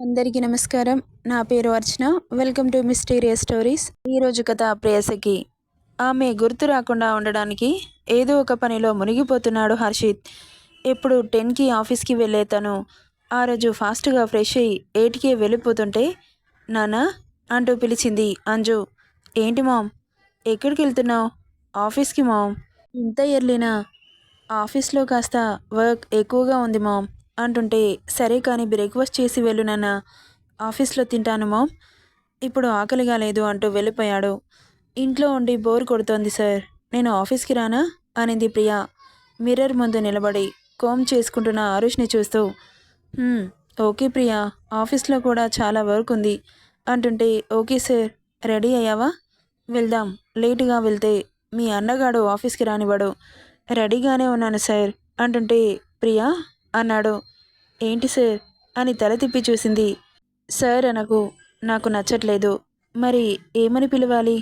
అందరికీ నమస్కారం. నా పేరు Archana. Welcome to mysterious stories. ఈరోజు కథ ప్రేయసకి. ఆమె గుర్తు రాకుండా ఉండడానికి ఏదో ఒక పనిలో మునిగిపోతున్నాడు హర్షిత్. ఎప్పుడు టెన్కి ఆఫీస్కి వెళ్ళే తను ఆ రోజు ఫాస్ట్గా ఫ్రెష్ అయ్యి ఎయిట్కే వెళ్ళిపోతుంటే నానా అంటూ పిలిచింది అంజు. ఏంటి మామ్? ఎక్కడికి వెళ్తున్నావు? ఆఫీస్కి మామ్? ఇంత ఎర్లీనా? ఆఫీస్లో కాస్త వర్క్ ఎక్కువగా ఉంది మామ్. అంటుంటే సరే కానీ బ్రేక్ఫాస్ట్ చేసి వెళ్ళు నాన్న. ఆఫీస్లో తింటాను మామ్. ఇప్పుడు ఆకలిగా లేదు అంటూ వెళ్ళిపోయాడు. ఇంట్లో ఉండి బోర్ కొడుతోంది సార్. నేను ఆఫీస్కి రానా? అనింది ప్రియా. మిర్రర్ ముందు నిలబడి కోమ్ చేసుకుంటున్న ఆరుష్ని చూస్తూ. ఓకే ప్రియా. ఆఫీస్లో కూడా చాలా వర్క్ ఉంది అంటుంటే ఓకే సార్. రెడీ అయ్యావా? వెళ్దాం. లేటుగా వెళ్తే మీ అన్నగాడు ఆఫీస్కి రానివాడు రెడీగానే ఉన్నాను సార్. అంటుంటే ప్రియా? అన్నాడు. ఏంటి సార్? అని తల తిప్పి చూసింది. సార్ అనకు నాకు నచ్చట్లేదు. మరి ఏమని పిలవాలి?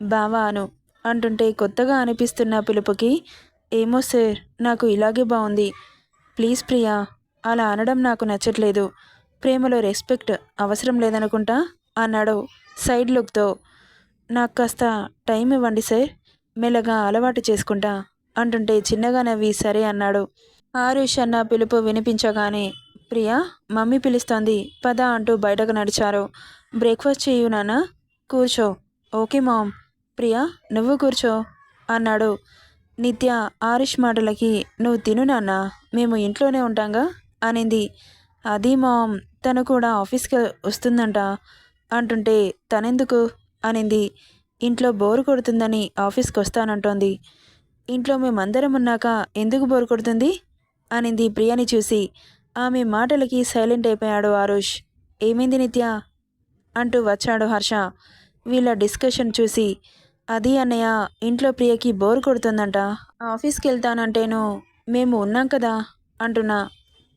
బావా అను అంటుంటే కొత్తగా అనిపిస్తున్న పిలుపుకి ఏమో సార్ నాకు ఇలాగే బాగుంది ప్లీజ్ ప్రియా అలా అనడం నాకు నచ్చట్లేదు. ప్రేమలో రెస్పెక్ట్ అవసరం లేదనుకుంటా? అన్నాడు సైడ్ లుక్తో. నాకు కాస్త టైం ఇవ్వండి సార్ మెల్లగా అలవాటు చేసుకుంటా అంటుంటే చిన్నగా నవ్వి సరే అన్నాడు. ఆరుష్ అన్న పిలుపు వినిపించగానే ప్రియా మమ్మీ పిలుస్తోంది. పద అంటూ బయటకు నడిచారు. బ్రేక్ఫాస్ట్ చేయు నాన్న. కూర్చో. Okay ma'am. ప్రియా నువ్వు కూర్చో. అన్నాడు. నిత్య ఆరుష్ మాటలకి నువ్వు తిను నాన్న. మేము ఇంట్లోనే ఉంటాంగా? అనింది. అది మామ్. తను కూడా ఆఫీస్కి వస్తుందంట. అంటుంటే తనెందుకు? అనింది. ఇంట్లో బోరు కొడుతుందని ఆఫీస్కి వస్తానంటోంది. ఇంట్లో మేమందరం ఉన్నాక ఎందుకు బోరు కొడుతుంది? అనింది ప్రియని చూసి. ఆమె మాటలకి సైలెంట్ అయిపోయాడు ఆరుష్. ఏమైంది నిత్య? అంటూ వచ్చాడు హర్ష. వీళ్ళ డిస్కషన్ చూసి. అది అన్నయ్య ఇంట్లో ప్రియకి బోర్ కొడుతుందంట. ఆఫీస్కి వెళ్తానంటేను మేము ఉన్నాం కదా? అంటున్నా.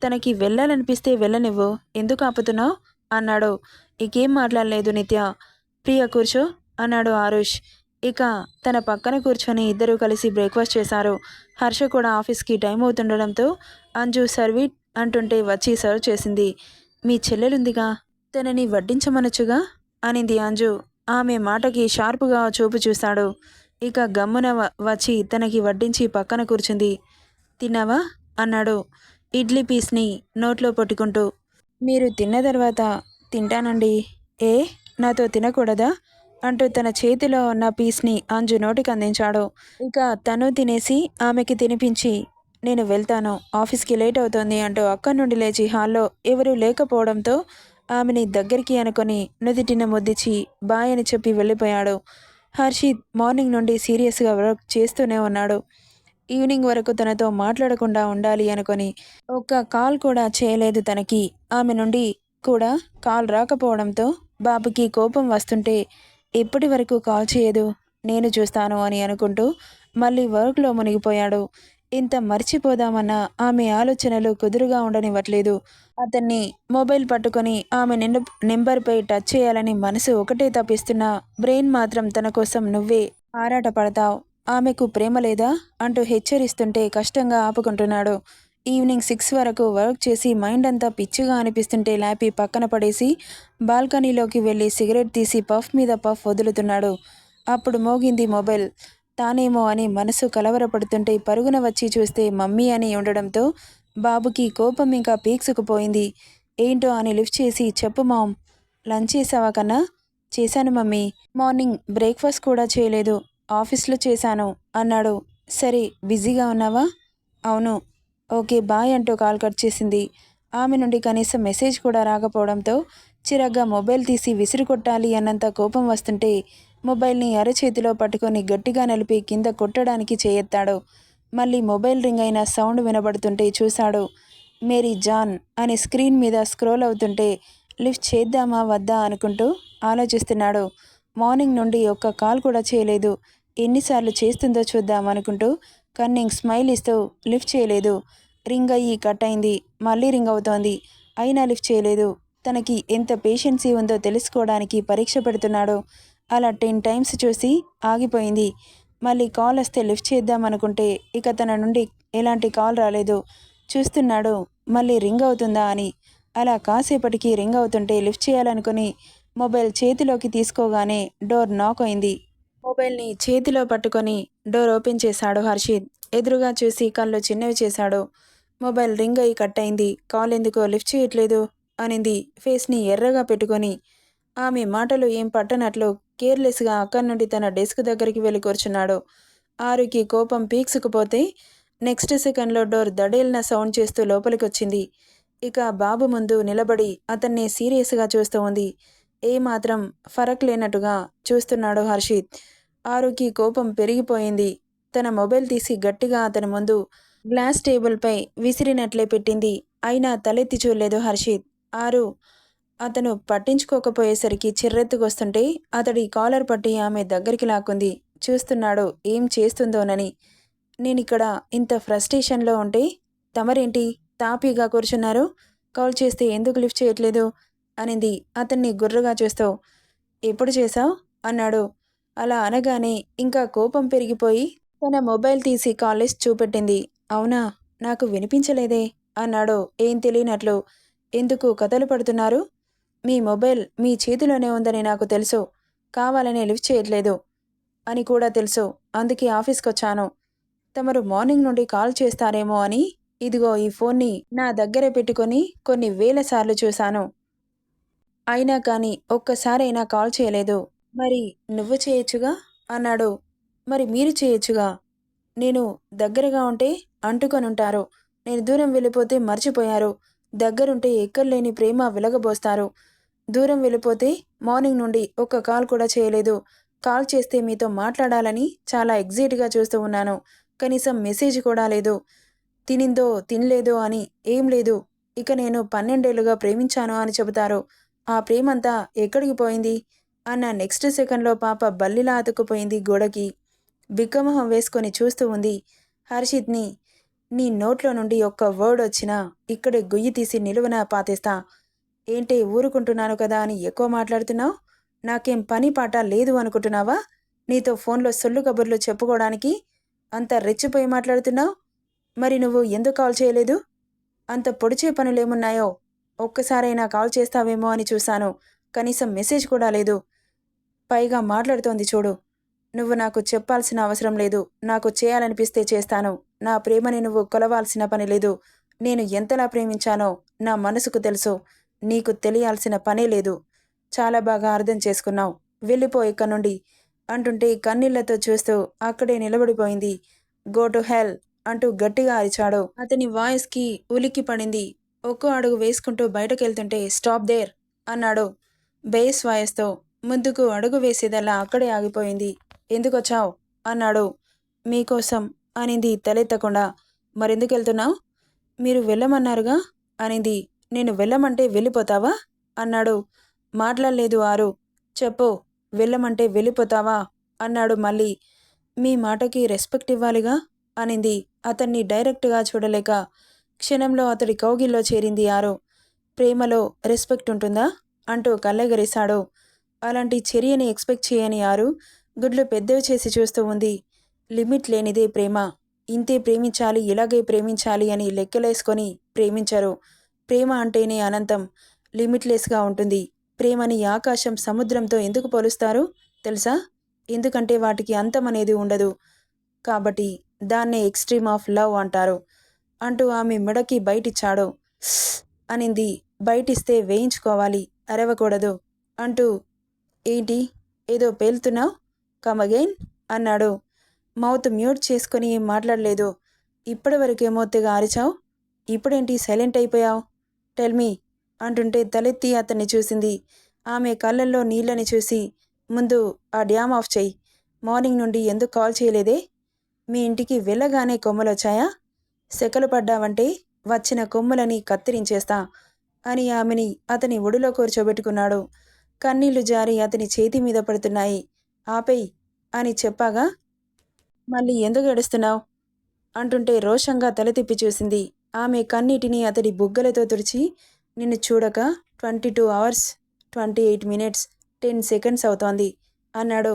తనకి వెళ్ళాలనిపిస్తే వెళ్ళనివ్వు. ఎందుకు ఆపుతున్నావు? అన్నాడు. ఇకేం మాట్లాడలేదు నిత్య. ప్రియ కూర్చో అన్నాడు ఆరుష్. ఇక తన పక్కన కూర్చొని ఇద్దరూ కలిసి బ్రేక్ఫాస్ట్ చేశారు. హర్ష కూడా ఆఫీస్కి టైం అవుతుండడంతో అంజు సర్వీట్ అంటుంటే వచ్చి సర్వ్ చేసింది. మీ చెల్లెలుందిగా? తనని వడ్డించమనొచ్చుగా? అనింది అంజు. ఆమె మాటకి షార్పుగా చూపు చూశాడు. ఇక గమ్మున వ- వచ్చి తనకి వడ్డించి పక్కన కూర్చుంది. తిన్నావా? అన్నాడు. ఇడ్లీ పీస్ని నోట్లో పట్టుకుంటూ. మీరు తిన్న తర్వాత తింటానండి. ఏ? నాతో తినకూడదా? అంటూ తన చేతిలో ఉన్న పీస్ని అంజు నోటికి అందించాడు. ఇక తను తినేసి ఆమెకి తినిపించి నేను వెళ్తాను ఆఫీస్కి లేట్ అవుతోంది అంటూ అక్కడి నుండి లేచి హాల్లో ఎవరూ లేకపోవడంతో ఆమెని దగ్గరికి అనుకొని నుదిటిన ముద్దిచి బాయ్ అని చెప్పి వెళ్ళిపోయాడు. హర్షిత్ మార్నింగ్ నుండి సీరియస్గా వర్క్ చేస్తూనే ఉన్నాడు. ఈవినింగ్ వరకు తనతో మాట్లాడకుండా ఉండాలి అనుకొని ఒక్క కాల్ కూడా చేయలేదు తనకి. ఆమె నుండి కూడా కాల్ రాకపోవడంతో బాబుకి కోపం వస్తుంటే ఇప్పటి వరకు కాల్ చేయదు. నేను చూస్తాను అని అనుకుంటూ మళ్ళీ వర్క్లో మునిగిపోయాడు. ఇంత మర్చిపోదామన్న ఆమె ఆలోచనలు కుదురుగా ఉండనివ్వట్లేదు. అతన్ని మొబైల్ పట్టుకొని ఆమె నిన్ను నెంబర్పై టచ్ చేయాలని మనసు ఒకటే తప్పిస్తున్నా బ్రెయిన్ మాత్రం తన కోసం నువ్వే ఆరాట పడతావు ఆమెకు ప్రేమ లేదా? అంటూ హెచ్చరిస్తుంటే కష్టంగా ఆపుకుంటున్నాడు. ఈవినింగ్ సిక్స్ వరకు వర్క్ చేసి మైండ్ అంతా పిచ్చిగా అనిపిస్తుంటే లాపి పక్కన పడేసి బాల్కనీలోకి వెళ్ళి సిగరెట్ తీసి పఫ్ మీద పఫ్ వదులుతున్నాడు. అప్పుడు మోగింది మొబైల్. తానేమో అని మనసు కలవరపడుతుంటే పరుగున వచ్చి చూస్తే మమ్మీ అని ఉండడంతో బాబుకి కోపం ఇంకా పీక్సుకుపోయింది. ఏంటో అని లిఫ్ట్ చేసి చెప్పు మామ్. లంచ్ చేసావా కన్నా? చేశాను మమ్మీ. మార్నింగ్ బ్రేక్ఫాస్ట్ కూడా చేయలేదు. ఆఫీస్లో చేశాను అన్నాడు. సరే బిజీగా ఉన్నావా? అవును. ఓకే బాయ్ అంటూ కాల్ కట్ చేసింది. ఆమె నుండి కనీసం మెసేజ్ కూడా రాకపోవడంతో చిరగ్గా మొబైల్ తీసి విసిరి కొట్టాలి అన్నంత కోపం వస్తుంటే మొబైల్ని అరచేతిలో పట్టుకొని గట్టిగా నలిపి కింద కొట్టడానికి చేయెత్తాడు. మళ్ళీ మొబైల్ రింగ్ అయిన సౌండ్ వినబడుతుంటే చూశాడు. మేరీ జాన్ అని స్క్రీన్ మీద స్క్రోల్ అవుతుంటే లిఫ్ట్ చేద్దామా వద్దా అనుకుంటూ ఆలోచిస్తున్నాడు. మార్నింగ్ నుండి ఒక్క కాల్ కూడా చేయలేదు. ఎన్నిసార్లు చేస్తుందో చూద్దాం అనుకుంటూ కన్నింగ్ స్మైల్ ఇస్తూ లిఫ్ట్ చేయలేదు. రింగ్ అయ్యి కట్ అయింది. మళ్ళీ రింగ్ అవుతోంది. అయినా లిఫ్ట్ చేయలేదు. తనకి ఎంత పేషెన్సీ ఉందో తెలుసుకోవడానికి పరీక్ష పెడుతున్నాడు. అలా టెన్ టైమ్స్ చూసి ఆగిపోయింది. మళ్ళీ కాల్ వస్తే లిఫ్ట్ చేద్దాం అనుకుంటే ఇక తన నుండి ఎలాంటి కాల్ రాలేదు. చూస్తున్నాడు. మళ్ళీ రింగ్ అవుతుందా అని. అలా కాసేపటికి రింగ్ అవుతుంటే లిఫ్ట్ చేయాలనుకుని మొబైల్ చేతిలోకి తీసుకోగానే డోర్ నాక్ అయింది. మొబైల్ని చేతిలో పట్టుకొని డోర్ ఓపెన్ చేశాడు హర్షిత్. ఎదురుగా చూసి కళ్ళు చిన్నవి చేశాడు. మొబైల్ రింగ్ అయి కట్ అయింది. కాల్ ఎందుకో లిఫ్ట్ చేయట్లేదు అనింది. ఫేస్ని ఎర్రగా పెట్టుకొని. ఆమె మాటలు ఏం పట్టనట్లు కేర్లెస్గా అక్కడి నుండి తన డెస్క్ దగ్గరికి వెళ్ళి కూర్చున్నాడు. ఆరుకి కోపం పీక్సుకుపోతే నెక్స్ట్ సెకండ్లో డోర్ దడేలిన సౌండ్ చేస్తూ లోపలికొచ్చింది. ఇక బాబు ముందు నిలబడి అతన్ని సీరియస్గా చూస్తూ ఉంది ఏమాత్రం ఫరక్ లేనట్టుగా చూస్తున్నాడు హర్షిత్. ఆరుకి కోపం పెరిగిపోయింది. తన మొబైల్ తీసి గట్టిగా అతని ముందు గ్లాస్ టేబుల్పై విసిరినట్లే పెట్టింది. అయినా తలెత్తి చూడలేదు హర్షిత్. ఆరు అతను పట్టించుకోకపోయేసరికి చిర్రెత్తుకొస్తుంటే అతడి కాలర్ పట్టి ఆమె దగ్గరికి లాక్కుంది. చూస్తున్నాడు ఏం చేస్తుందోనని. నేనిక్కడ ఇంత ఫ్రస్ట్రేషన్లో ఉంటే తమరేంటి తాపీగా కూర్చున్నారు? కాల్ చేస్తే ఎందుకు లిఫ్ట్ చేయట్లేదు? అనింది అతన్ని గుర్రగా చూస్తూ. ఎప్పుడు చేశావు? అన్నాడు. అలా అనగానే ఇంకా కోపం పెరిగిపోయి తన మొబైల్ తీసి కాల్ చూపెట్టింది. అవునా? నాకు వినిపించలేదే అన్నాడు ఏం తెలియనట్లు. ఎందుకు కథలు పడుతున్నారు? మీ మొబైల్ మీ చేతిలోనే ఉందని నాకు తెలుసు. కావాలని లిఫ్ట్ చేయట్లేదు అని కూడా తెలుసు. అందుకే ఆఫీస్కి వచ్చాను తమరు మార్నింగ్ నుండి కాల్ చేస్తారేమో అని ఇదిగో ఈ ఫోన్ని నా దగ్గర పెట్టుకొని కొన్ని వేల సార్లు చూశాను. అయినా కానీ ఒక్కసారైనా కాల్ చేయలేదు. మరి నువ్వు చేయొచ్చుగా? అన్నాడు. మరి మీరు చేయొచ్చుగా? నేను దగ్గరగా ఉంటే అంటుకొనుంటారు. నేను దూరం వెళ్ళిపోతే మర్చిపోయారు. దగ్గరుంటే ఎక్కర్లేని ప్రేమ వెలగబోస్తారు. దూరం వెళ్ళిపోతే మార్నింగ్ నుండి ఒక్క కాల్ కూడా చేయలేదు. కాల్ చేస్తే మీతో మాట్లాడాలని చాలా ఎగ్జైట్గా చూస్తూ ఉన్నాను. కనీసం మెసేజ్ కూడా లేదు. తినిందో తినలేదో అని ఏం లేదు. ఇక నేను పన్నెండేళ్ళుగా ప్రేమించాను అని చెబుతారు. ఆ ప్రేమంతా ఎక్కడికి పోయింది? అన్న నెక్స్ట్ సెకండ్లో పాప బల్లిలా అతుకుపోయింది గోడకి. బిక్కమొహం వేసుకొని చూస్తూ ఉంది. హర్షిత్ని నీ నోట్లో నుండి ఒక్క వర్డ్ వచ్చినా ఇక్కడే గుయ్యి తీసి నిలువన పాతేస్తా. ఏంటి ఊరుకుంటున్నాను కదా అని ఎక్కువ మాట్లాడుతున్నావు? నాకేం పని పాట లేదు అనుకుంటున్నావా? నీతో ఫోన్లో సొల్లు కబుర్లు చెప్పుకోవడానికి అంత రెచ్చిపోయి మాట్లాడుతున్నావు? మరి నువ్వు ఎందుకు కాల్ చేయలేదు? అంత పొడిచే పనులేమున్నాయో? ఒక్కసారైనా కాల్ చేస్తావేమో అని చూశాను. కనీసం మెసేజ్ కూడా లేదు. పైగా మాట్లాడుతోంది చూడు. నువ్వు నాకు చెప్పాల్సిన అవసరం లేదు. నాకు చేయాలనిపిస్తే చేస్తాను. నా ప్రేమని నువ్వు కొలవాల్సిన పని లేదు. నేను ఎంతలా ప్రేమించానో నా మనసుకు తెలుసు. నీకు తెలియాల్సిన పనే లేదు. చాలా బాగా అర్థం చేసుకున్నావు. వెళ్ళిపో ఇక్కడ నుండి అంటుంటే కన్నీళ్ళతో చూస్తూ అక్కడే నిలబడిపోయింది. గో టు హెల్ అంటూ గట్టిగా అరిచాడు. అతని వాయిస్కి ఉలిక్కి పడింది. ఒక్కో అడుగు వేసుకుంటూ బయటకెళ్తుంటే స్టాప్ దేర్ అన్నాడు బేస్ వాయిస్తో. ముందుకు అడుగు వేసేదల్లా అక్కడే ఆగిపోయింది. ఎందుకొచ్చావు? అన్నాడు. మీకోసం అనింది తలెత్తకుండా. మరెందుకు వెళ్తున్నావు? మీరు వెళ్ళమన్నారుగా అనింది. నేను వెళ్ళమంటే వెళ్ళిపోతావా? అన్నాడు. మాట్లాడలేదు ఆరు. చెప్పు. వెళ్ళమంటే వెళ్ళిపోతావా? అన్నాడు మళ్ళీ. మీ మాటకి రెస్పెక్ట్ ఇవ్వాలిగా? అనింది. అతన్ని డైరెక్ట్గా చూడలేక. క్షణంలో అతడి కౌగిల్లో చేరింది ఆరు. ప్రేమలో రెస్పెక్ట్ ఉంటుందా? అంటూ కళ్ళెగరేశాడు. అలాంటి చర్యని ఎక్స్పెక్ట్ చేయని ఆరు గుడ్లు పెద్దవి చేసి చూస్తూ ఉంది. లిమిట్ లేనిదే ప్రేమ. ఇంతే ప్రేమించాలి ఇలాగే ప్రేమించాలి అని లెక్కలేసుకొని ప్రేమించరు. ప్రేమ అంటేనే అనంతం. లిమిట్లెస్గా ఉంటుంది. ప్రేమని ఆకాశం సముద్రంతో ఎందుకు పోలుస్తారు? తెలుసా? ఎందుకంటే వాటికి అంతం అనేది ఉండదు. కాబట్టి దాన్నే ఎక్స్ట్రీమ్ ఆఫ్ లవ్ అంటారు. అంటూ ఆమె మెడకి బయటిచ్చాడు అనింది. బయటిస్తే వేయించుకోవాలి. అరవకూడదు. అంటూ ఏంటి? ఏదో పేలుతున్నావు? కమ్ అగైన్ అన్నాడు. మౌత్ మ్యూట్ చేసుకుని ఏం మాట్లాడలేదు. ఇప్పటి వరకేమో తెగ ఆరిచావు ఇప్పుడేంటి సైలెంట్ అయిపోయావు? టెల్మీ అంటుంటే తలెత్తి అతన్ని చూసింది. ఆమె కళ్ళల్లో నీళ్ళని చూసి ముందు ఆ డ్యామ్ ఆఫ్ చెయ్యి. మార్నింగ్ నుండి ఎందుకు కాల్ చేయలేదే? మీ ఇంటికి వెళ్ళగానే కొమ్మలొచ్చాయా? సెకలు పడ్డావంటే వచ్చిన కొమ్మలని కత్తిరించేస్తా అని ఆమెని అతని ఒడిలో కూర్చోబెట్టుకున్నాడు. కన్నీళ్ళు జారి అతని చేతి మీద పడుతున్నాయి. ఆపేయ్ అని చెప్పాగా మళ్ళీ ఎందుకు ఏడుస్తున్నావు? అంటుంటే రోషంగా తల తిప్పి చూసింది. ఆమె కన్నీటిని అతడి బుగ్గలతో తుడిచి నిన్ను చూడక twenty two hours twenty eight minutes ten seconds అవుతోంది అన్నాడు.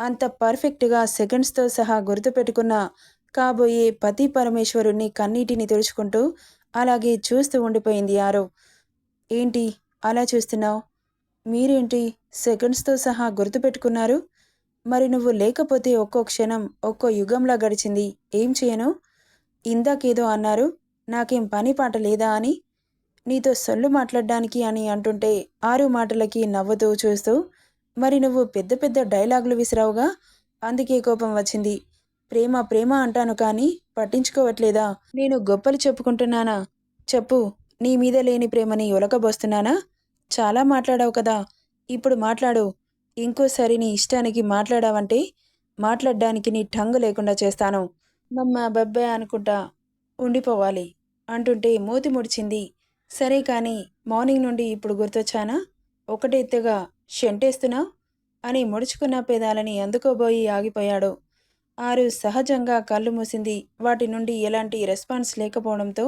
అంత పర్ఫెక్ట్గా సెకండ్స్తో సహా గుర్తుపెట్టుకున్న కాబోయే పతి పరమేశ్వరుణ్ణి కన్నీటిని తుడుచుకుంటూ అలాగే చూస్తూ ఉండిపోయింది ఆరో. ఏంటి? అలా చూస్తున్నావు? మీరేంటి సెకండ్స్తో సహా గుర్తుపెట్టుకున్నారు? మరి నువ్వు లేకపోతే ఒక్కో క్షణం ఒక్కో యుగంలా గడిచింది. ఏం చేయను? ఇందాకేదో అన్నారు. నాకేం పని పాట లేదా అని? నీతో సొల్లు మాట్లాడడానికి అని అంటుంటే ఆరు మాటలకి నవ్వుతూ చూస్తూ మరి నువ్వు పెద్ద పెద్ద డైలాగులు విసిరావుగా? అందుకే కోపం వచ్చింది. ప్రేమ ప్రేమ అంటాను కానీ పట్టించుకోవట్లేదా? నేను గొప్పలు చెప్పుకుంటున్నానా? చెప్పు నీ మీద లేని ప్రేమని ఒలకబోస్తున్నానా చాలా మాట్లాడావు కదా. ఇప్పుడు మాట్లాడు. ఇంకోసారి నీ ఇష్టానికి మాట్లాడావంటే మాట్లాడడానికి నీ టంగు లేకుండా చేస్తాను. మమ్మ బబ్బాయ్ అనుకుంటా ఉండిపోవాలి. అంటుంటే మూతి ముడిచింది. సరే కానీ మార్నింగ్ నుండి ఇప్పుడు గుర్తొచ్చానా? ఒకటెత్తుగా షెంటేస్తున్నా? అని ముడుచుకున్న పేదాలని అందుకోబోయి ఆగిపోయాడు. ఆరు సహజంగా కళ్ళు మూసింది. వాటి నుండి ఎలాంటి రెస్పాన్స్ లేకపోవడంతో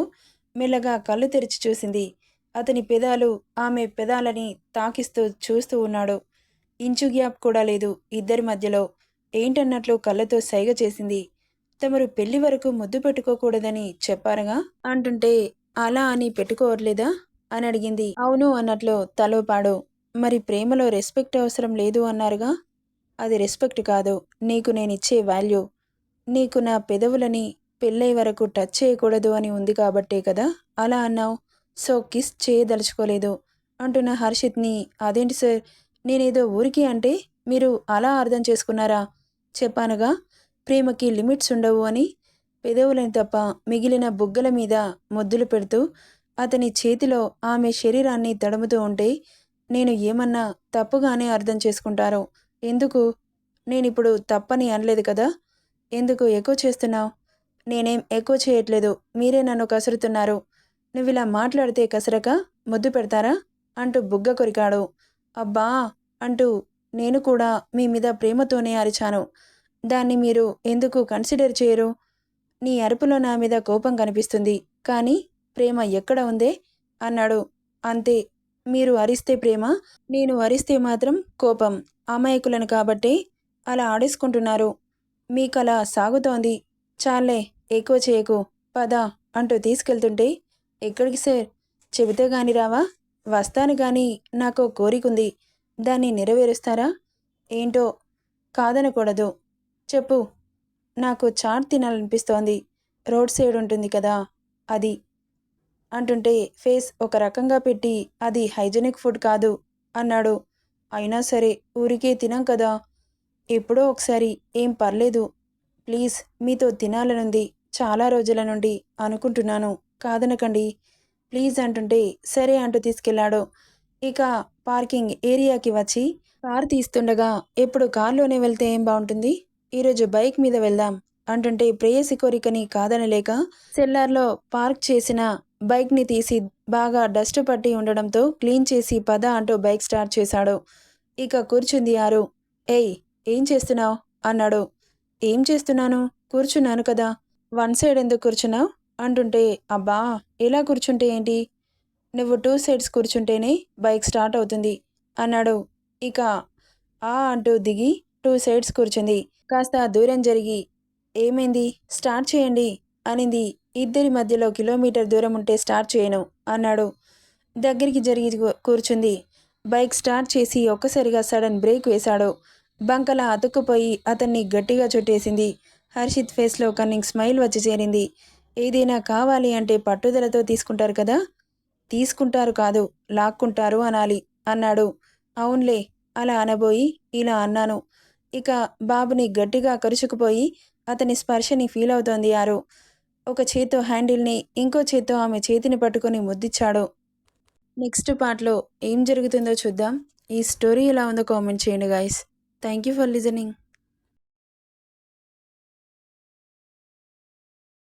మెల్లగా కళ్ళు తెరిచి చూసింది. అతని పెదాలు ఆమె పెదాలని తాకిస్తూ చూస్తూ ఉన్నాడు. ఇంచు గ్యాప్ కూడా లేదు ఇద్దరి మధ్యలో. ఏంటన్నట్లు కళ్ళతో సైగ చేసింది. తమరు పెళ్ళి వరకు ముద్దు పెట్టుకోకూడదని చెప్పారుగా? అంటుంటే అలా అని పెట్టుకోవట్లేదా? అని అడిగింది. అవును అన్నట్లు తలోపాడు మరి ప్రేమలో రెస్పెక్ట్ అవసరం లేదు అన్నారుగా? అది రెస్పెక్ట్ కాదు. నీకు నేనిచ్చే వాల్యూ. నీకు నా పెదవులని పెళ్ళై వరకు టచ్ చేయకూడదు అని ఉంది కాబట్టే కదా? అలా అన్నావు. సో కిస్ చేయదలుచుకోలేదు. అంటున్న హర్షిత్ని అదేంటి సార్? నేనేదో ఊరికి అంటే మీరు అలా అర్థం చేసుకున్నారా? చెప్పానుగా ప్రేమకి లిమిట్స్ ఉండవు అని. పెదవులని తప్ప మిగిలిన బుగ్గల మీద మొద్దులు పెడుతూ అతని చేతిలో ఆమె శరీరాన్ని తడుముతూ ఉంటే నేను ఏమన్నా తప్పుగానే అర్థం చేసుకుంటారో? ఎందుకు? నేనిప్పుడు తప్పని అనలేదు కదా? ఎందుకు ఎక్కువ చేస్తున్నావు? నేనేం ఎక్కువ చేయట్లేదు. మీరే నన్ను కసురుతున్నారు. నువ్వు ఇలా మాట్లాడితే కసరక ముద్దు పెడతారా? అంటూ బుగ్గ కొరికాడు. అబ్బా! అంటూ నేను కూడా మీ మీద ప్రేమతోనే అరిచాను. దాన్ని మీరు ఎందుకు కన్సిడర్ చేయరు? నీ అరుపులో నా మీద కోపం కనిపిస్తుంది. కానీ ప్రేమ ఎక్కడ ఉందే? అన్నాడు. అంతే. మీరు అరిస్తే ప్రేమ నేను అరిస్తే మాత్రం కోపం. అమాయకులను కాబట్టి అలా ఆడేసుకుంటున్నారు. మీకలా సాగుతోంది. చాలే ఎక్కువ చేయకు. పద అంటూ తీసుకెళ్తుంటే ఎక్కడికి సార్? చెబితే గాని రావా? వస్తాను కానీ నాకు కోరిక ఉంది. దాన్ని నెరవేరుస్తారా? ఏంటో కాదనకూడదు. చెప్పు. నాకు చాట్ తినాలనిపిస్తోంది. రోడ్ సైడ్ ఉంటుంది కదా? అది. అంటుంటే ఫేస్ ఒక రకంగా పెట్టి అది హైజెనిక్ ఫుడ్ కాదు అన్నాడు. అయినా సరే ఊరికే తినాం కదా? ఎప్పుడో ఒకసారి ఏం పర్లేదు. ప్లీజ్ మీతో తినాలనుంది చాలా రోజుల నుండి అనుకుంటున్నాను. కాదనకండి. ప్లీజ్ అంటుంటే సరే అంటూ తీసుకెళ్ళాడు ఇక పార్కింగ్ ఏరియాకి వచ్చి కార్ తీస్తుండగా ఎప్పుడు కార్లోనే వెళ్తే ఏం బాగుంటుంది ఈరోజు బైక్ మీద వెళ్దాం అంటుంటే ప్రేయసి కోరికని కాదనలేక సెల్లార్లో పార్క్ చేసిన బైక్ని తీసి బాగా డస్ట్ పట్టి ఉండడంతో క్లీన్ చేసి పద అంటూ బైక్ స్టార్ట్ చేశాడు. ఇక కూర్చుంది ఆరు. ఏయ్ ఏం చేస్తున్నావు? అన్నాడు. ఏం చేస్తున్నాను? కూర్చున్నాను కదా. వన్ సైడ్ ఎందుకు కూర్చున్నావు? అంటుంటే అబ్బా ఎలా కూర్చుంటే ఏంటి? నువ్వు టూ సైడ్స్ కూర్చుంటేనే బైక్ స్టార్ట్ అవుతుంది అన్నాడు. ఇక ఆ అంటూ దిగి టూ సైడ్స్ కూర్చుంది. కాస్త దూరం జరిగి ఏమైంది? స్టార్ట్ చేయండి అనింది. ఇద్దరి మధ్యలో కిలోమీటర్ దూరం ఉంటే స్టార్ట్ చేయను అన్నాడు. దగ్గరికి జరిగి కూర్చుంది. బైక్ స్టార్ట్ చేసి ఒక్కసారిగా సడన్ బ్రేక్ వేశాడు. బంకలా అతుక్కుపోయి అతన్ని గట్టిగా చుట్టేసింది. హర్షిత్ ఫేస్లో కన్నింగ్ స్మైల్ వచ్చి చేరింది. ఏదైనా కావాలి అంటే పట్టుదలతో తీసుకుంటారు కదా? తీసుకుంటారు కాదు లాక్కుంటారు అనాలి అన్నాడు. అవునులే అలా అనబోయి ఇలా అన్నాను. ఇక బాబుని గట్టిగా కరుచుకుపోయి అతని స్పర్శని ఫీల్ అవుతోంది యారు. ఒక చేత్తో హ్యాండిల్ని ఇంకో చేత్తో ఆమె చేతిని పట్టుకొని ముద్దిచ్చాడు. నెక్స్ట్ పార్ట్లో ఏం జరుగుతుందో చూద్దాం. ఈ స్టోరీ ఎలా ఉందో కామెంట్ చేయండి guys. Thank you for listening.